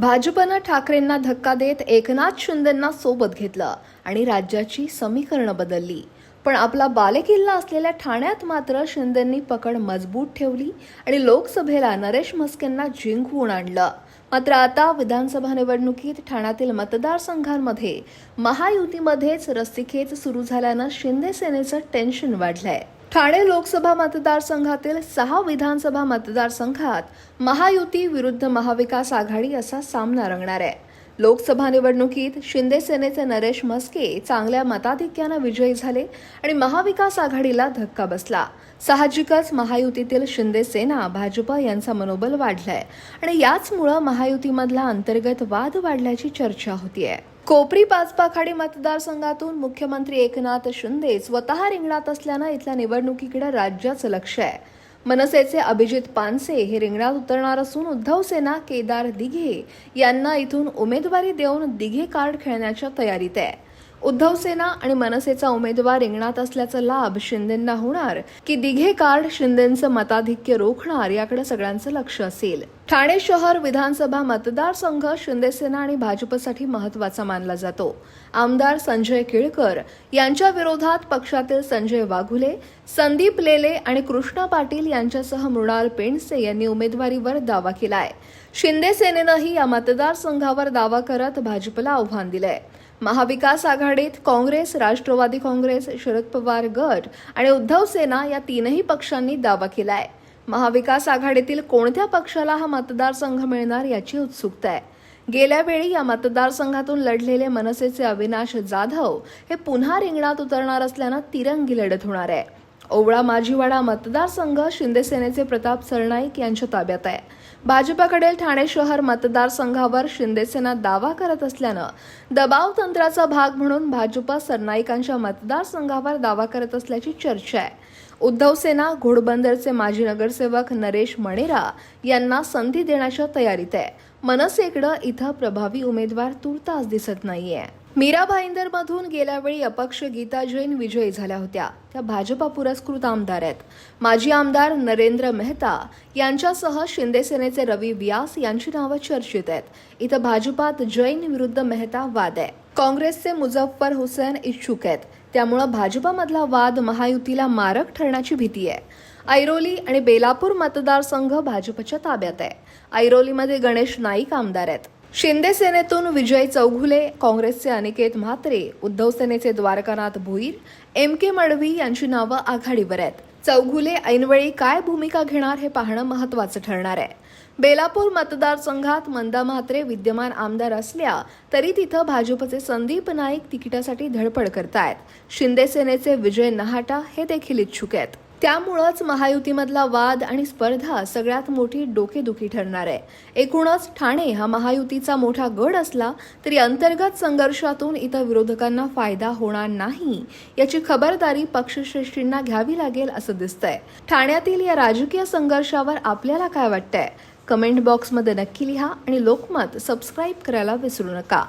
भाजपनं ठाकरेंना धक्का देत एकनाथ शिंदेंना सोबत घेतलं आणि राज्याची समीकरणं बदलली. पण आपला बालेकिल्ला असलेल्या ठाण्यात मात्र शिंदेंनी पकड मजबूत ठेवली आणि लोकसभेला नरेश म्हस्केंना जिंकवून आणलं. मात्र आता विधानसभा निवडणुकीत ठाण्यातील मतदारसंघांमध्ये महायुतीमध्येच रस्सीखेच सुरू झाल्यानं शिंदे सेनेचं टेन्शन वाढलंय. ठाणे लोकसभा मतदारसंघातील सहा विधानसभा मतदारसंघात महायुती विरुद्ध महाविकास आघाडी असा सामना रंगणार आहे. लोकसभा निवडणुकीत शिंदे सेनेचे नरेश मस्के चांगल्या मताधिक्यानं विजयी झाले आणि महाविकास आघाडीला धक्का बसला. साहजिकच महायुतीतील शिंदे सेना भाजप यांचा मनोबल वाढलाय आणि याचमुळं महायुतीमधला अंतर्गत वाद वाढल्याची चर्चा होतीये. कोपरी पाचपाखाडी मतदारसंघातून मुख्यमंत्री एकनाथ शिंदे स्वतः रिंगणात असल्यानं इथल्या निवडणुकीकडे राज्याचं लक्ष आहे. मनसेचे अभिजित पानसे हे रिंगणात उतरणार असून उद्धव सेना केदार दिघे यांना इथून उमेदवारी देऊन दिघे कार्ड खेळण्याच्या तयारीत आहे. उद्धव सेना आणि मनसेचा उमेदवार रिंगणात असल्याचा लाभ शिंदेंना होणार की दिघे कार्ड शिंदेंचं मताधिक्य रोखणार याकडे सगळ्यांचं लक्ष असेल. ठाणे शहर विधानसभा मतदारसंघ शिंदेसेना आणि भाजपसाठी महत्त्वाचा मानला जातो. आमदार संजय केळकर यांच्या विरोधात पक्षातील संजय वाघुले संदीप लेले आणि कृष्णा पाटील यांच्यासह मृणाल पेंडसे यांनी उमेदवारीवर दावा केलाय. शिंदे सेनेनंही या मतदारसंघावर दावा करत भाजपला आव्हान दिलंय. महाविकास आघाडीत काँग्रेस राष्ट्रवादी काँग्रेस शरद पवार गट आणि उद्धव सेना या तीनही पक्षांनी दावा केलाय. महाविकास आघाडीतील कोणत्या पक्षाला हा मतदारसंघ मिळणार याची उत्सुकता आहे. गेल्या वेळी या मतदारसंघातून लढलेले मनसेचे अविनाश जाधव हे पुन्हा रिंगणात उतरणार असल्यानं तिरंगी लढत होणार आहे. ओवळा माझीवाडा मतदारसंघ शिंदेसेनेचे प्रताप सरनाईक यांच्या ताब्यात आहे. भाजपाकडील ठाणे शहर मतदारसंघावर शिंदेसेना दावा करत असल्यानं दबाव तंत्राचा भाग म्हणून भाजपा सरनाईकांच्या मतदारसंघावर दावा करत असल्याची चर्चा आहे. उद्धव सेना घोडबंदरचे माजी नगरसेवक नरेश मणेरा यांना संधी देण्याच्या तयारीत आहे. मनसेकडं इथं प्रभावी उमेदवार तुर्तास दिसत नाहीये. मीरा भाईंदर मधून गेल्या वेळी अपक्ष गीता जैन विजयी झाल्या होत्या. त्या भाजपा पुरस्कृत आमदार आहेत. माजी आमदार नरेंद्र मेहता यांच्यासह शिंदे सेनेचे रवी व्यास यांची नावं चर्चेत आहेत. इथं भाजपात जैन विरुद्ध मेहता वाद आहे. काँग्रेसचे मुझफ्फर हुसेन इच्छुक आहेत. त्यामुळं भाजपामधला वाद महायुतीला मारक ठरण्याची भीती आहे. ऐरोली आणि बेलापूर मतदारसंघ भाजपच्या ताब्यात आहे. ऐरोलीमध्ये गणेश नाईक आमदार आहेत. शिंदे सेनेतून विजय चौघुले काँग्रेसचे अनिकेत म्हात्रे उद्धव सेनेचे द्वारकानाथ भोईर एम के मडवी यांची नावं आघाडीवर आहेत. चौघुले ऐनवेळी काय भूमिका घेणार हे पाहणं महत्वाचं ठरणार आहे. बेलापूर मतदारसंघात मंदा म्हात्रे विद्यमान आमदार असल्या तरी तिथं भाजपचे संदीप नाईक तिकिटासाठी धडपड करतायत. शिंदे सेनेचे विजय नहाटा हे देखील इच्छुक आहेत. त्यामुळंच महायुतीमधला वाद आणि स्पर्धा सगळ्यात मोठी डोकेदुखी ठरणार आहे. एकूणच ठाणे हा महायुतीचा मोठा गड असला तरी अंतर्गत संघर्षातून इतर विरोधकांना फायदा होणार नाही याची खबरदारी पक्षश्रेष्ठींना घ्यावी लागेल असं दिसतंय. ठाण्यातील या राजकीय संघर्षावर आपल्याला काय वाटतंय? कमेंट बॉक्समध्ये नक्की लिहा आणि लोकमत सबस्क्राईब करायला विसरू नका.